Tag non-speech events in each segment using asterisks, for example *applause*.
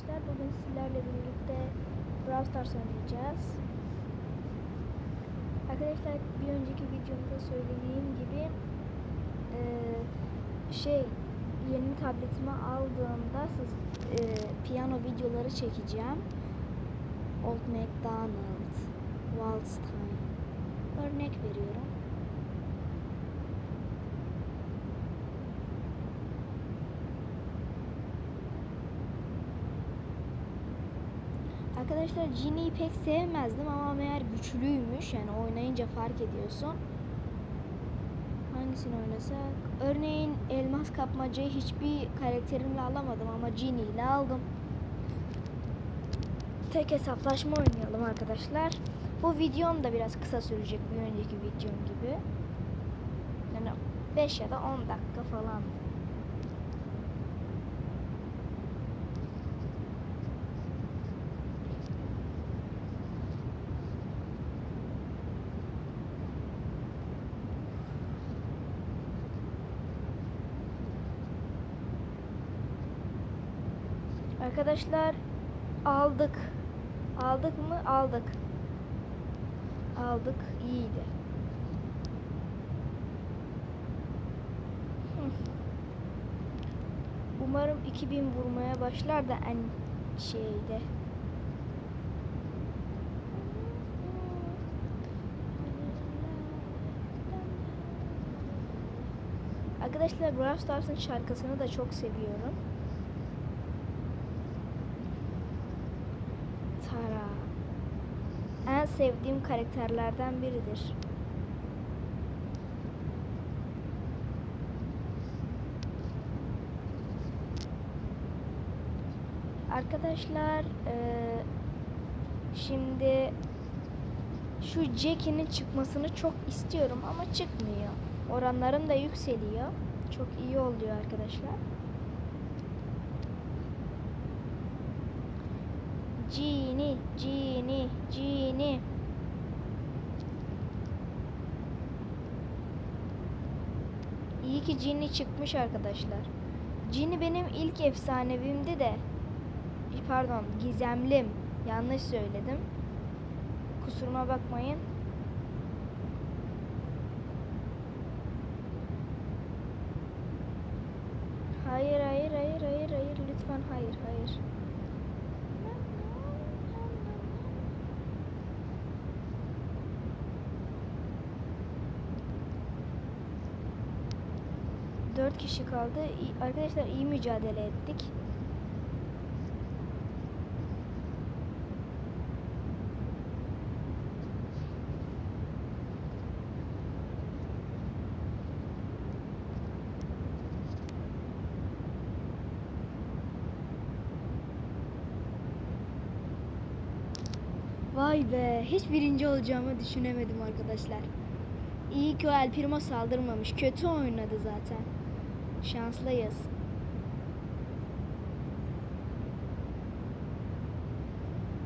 arkadaşlar. Bugün sizlerle birlikte Brawl Stars oynayacağız. Arkadaşlar bir önceki videomda söylediğim gibi eee, şey yeni tabletime aldığımda siz eee, piyano videoları çekeceğim. Old MacDonald, Waldstein örnek veriyorum. Arkadaşlar Ginny'yi pek sevmezdim ama meğer güçlüymüş. Yani oynayınca fark ediyorsun. Hangisini oynasak? Örneğin elmas kapmacayı hiçbir karakterimle alamadım ama Ginny ile aldım. Tek hesaplaşma oynayalım arkadaşlar. Bu videom da biraz kısa sürecek bir önceki videom gibi. Yani 5 ya da 10 dakika falan. Arkadaşlar aldık. Aldık mı? Aldık. Aldık. İyiydi. *laughs* Umarım 2000 vurmaya başlar da en şeyde. Arkadaşlar Brawl Stars'ın şarkısını da çok seviyorum. Tara. En sevdiğim karakterlerden biridir. Arkadaşlar eee, şimdi şu Jackie'nin çıkmasını çok istiyorum ama çıkmıyor. Oranlarım da yükseliyor. Çok iyi oluyor arkadaşlar. Genie, Genie, Genie. İyi ki Genie çıkmış arkadaşlar. Genie benim ilk efsanevimdi de. Pardon, gizemlim. Yanlış söyledim. Kusuruma bakmayın. Hayır, hayır, hayır, hayır, hayır. Lütfen hayır, hayır. Dört kişi kaldı. Arkadaşlar iyi mücadele ettik. Vay be, hiç birinci olacağımı düşünemedim arkadaşlar. İyi ki o El Primo saldırmamış. Kötü oynadı zaten. Şanslıyız.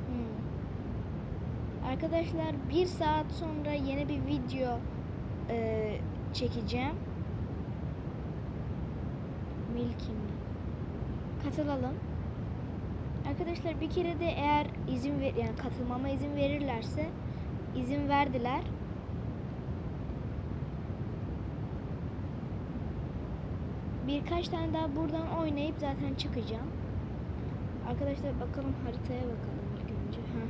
Hmm. Arkadaşlar bir saat sonra yeni bir video e, çekeceğim. Milky mi? Katılalım. Arkadaşlar bir kere de eğer izin ver yani katılmama izin verirlerse izin verdiler. Birkaç tane daha buradan oynayıp zaten çıkacağım. Arkadaşlar bakalım haritaya bakalım ilk önce. Ha.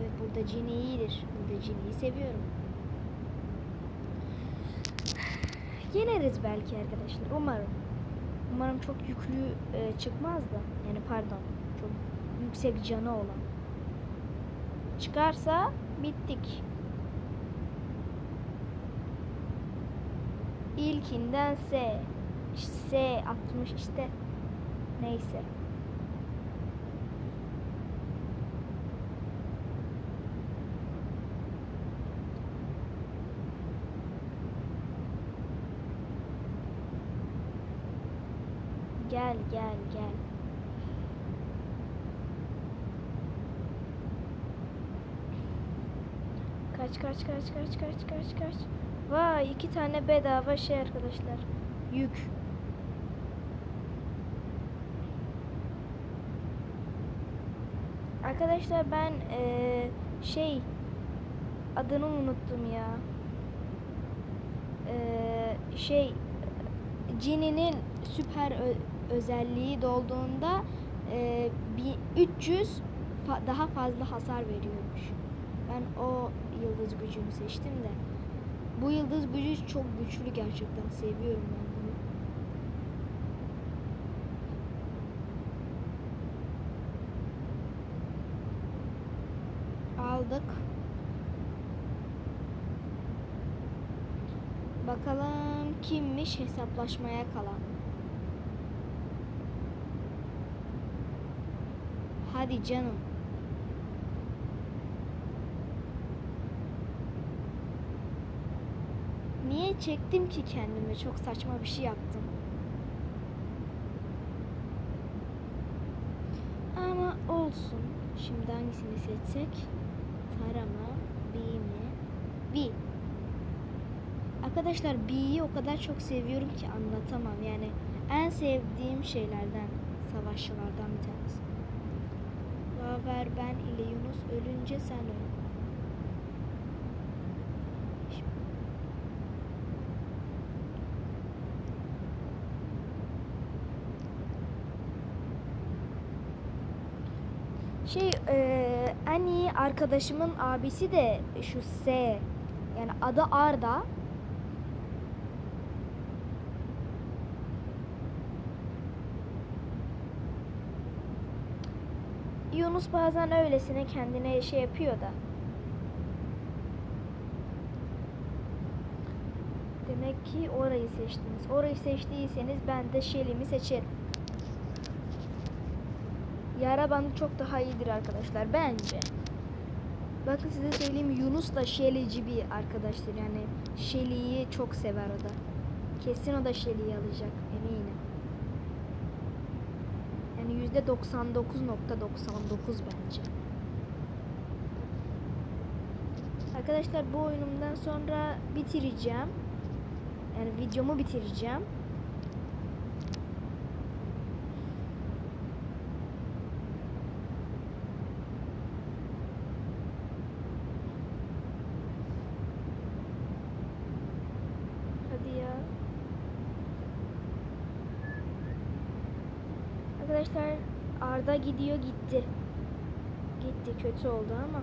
Evet burada Genie iyidir. Burada Genie'yi seviyorum. Yeneriz belki arkadaşlar. Umarım. Umarım çok yüklü e, çıkmaz da. Yani pardon. Çok yüksek canı olan. Çıkarsa bittik. İlkinden S. S 60 işte. Neyse. Gel gel gel. Kaç kaç kaç kaç kaç kaç kaç. Vay iki tane bedava şey arkadaşlar. Yük. Arkadaşlar ben eee, şey adını unuttum ya. Eee, şey Ginny'nin süper özelliği dolduğunda bir 300 fa- daha fazla hasar veriyormuş. Ben o yıldız gücünü seçtim de. Bu yıldız gücü çok güçlü gerçekten. Seviyorum ben Aldık. Bakalım kimmiş hesaplaşmaya kalan. Hadi canım. Niye çektim ki kendime? Çok saçma bir şey yaptım. Ama olsun. Şimdi hangisini seçsek? Tarama, B mi? B. Arkadaşlar B'yi o kadar çok seviyorum ki anlatamam. Yani en sevdiğim şeylerden, savaşçılardan bir tanesi. Vaver ben ile Yunus ölünce sen öl. Şey eee, en iyi arkadaşımın abisi de şu S. Yani adı Arda. Yunus bazen öylesine kendine şey yapıyor da. Demek ki orayı seçtiniz. Orayı seçtiyseniz ben de Shelly'mi seçerim. Yara bandı çok daha iyidir arkadaşlar bence. Bakın size söyleyeyim Yunus da Shelly'ci bir arkadaştır. Yani Shelly'yi çok sever o da. Kesin o da Shelly'yi alacak eminim. Yani yüzde 99.99 bence. Arkadaşlar bu oyunumdan sonra bitireceğim. Yani videomu bitireceğim. Hadi ya. Arkadaşlar Arda gidiyor gitti. Gitti kötü oldu ama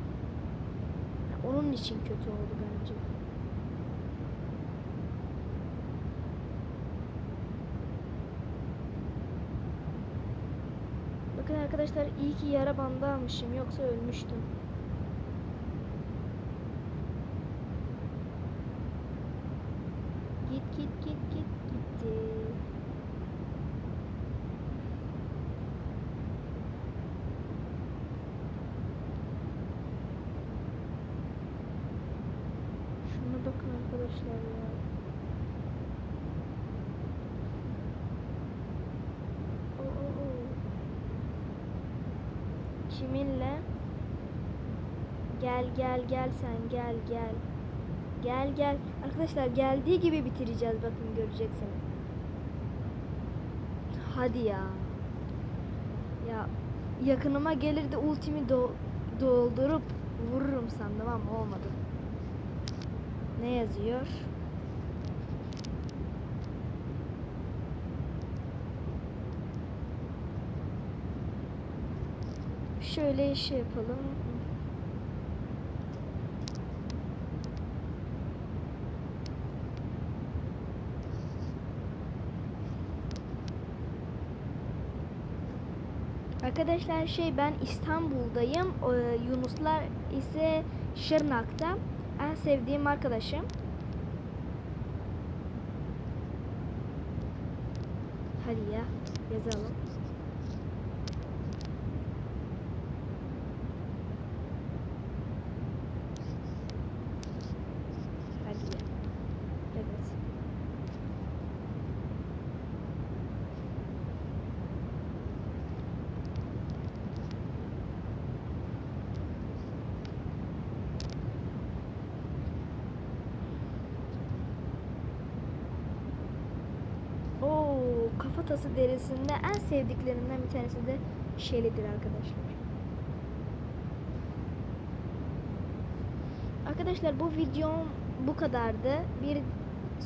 onun için kötü oldu bence. Bakın arkadaşlar iyi ki yara bandı almışım yoksa ölmüştüm. Arkadaşlar ya. Oo, oo. Kiminle? Gel gel gel sen gel gel. Gel gel. Arkadaşlar geldiği gibi bitireceğiz bakın göreceksiniz. Hadi ya. Ya yakınıma gelir de ultimi do- doldurup vururum sandım ama olmadı. Ne yazıyor? Şöyle şey yapalım. Arkadaşlar şey ben İstanbul'dayım. Ee, Yunuslar ise Şırnak'ta. En sevdiğim arkadaşım. Hadi ya yazalım. kafatası derisinde en sevdiklerimden bir tanesi de şelidir arkadaşlar. Arkadaşlar bu videom bu kadardı. Bir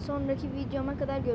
sonraki videoma kadar görüşürüz.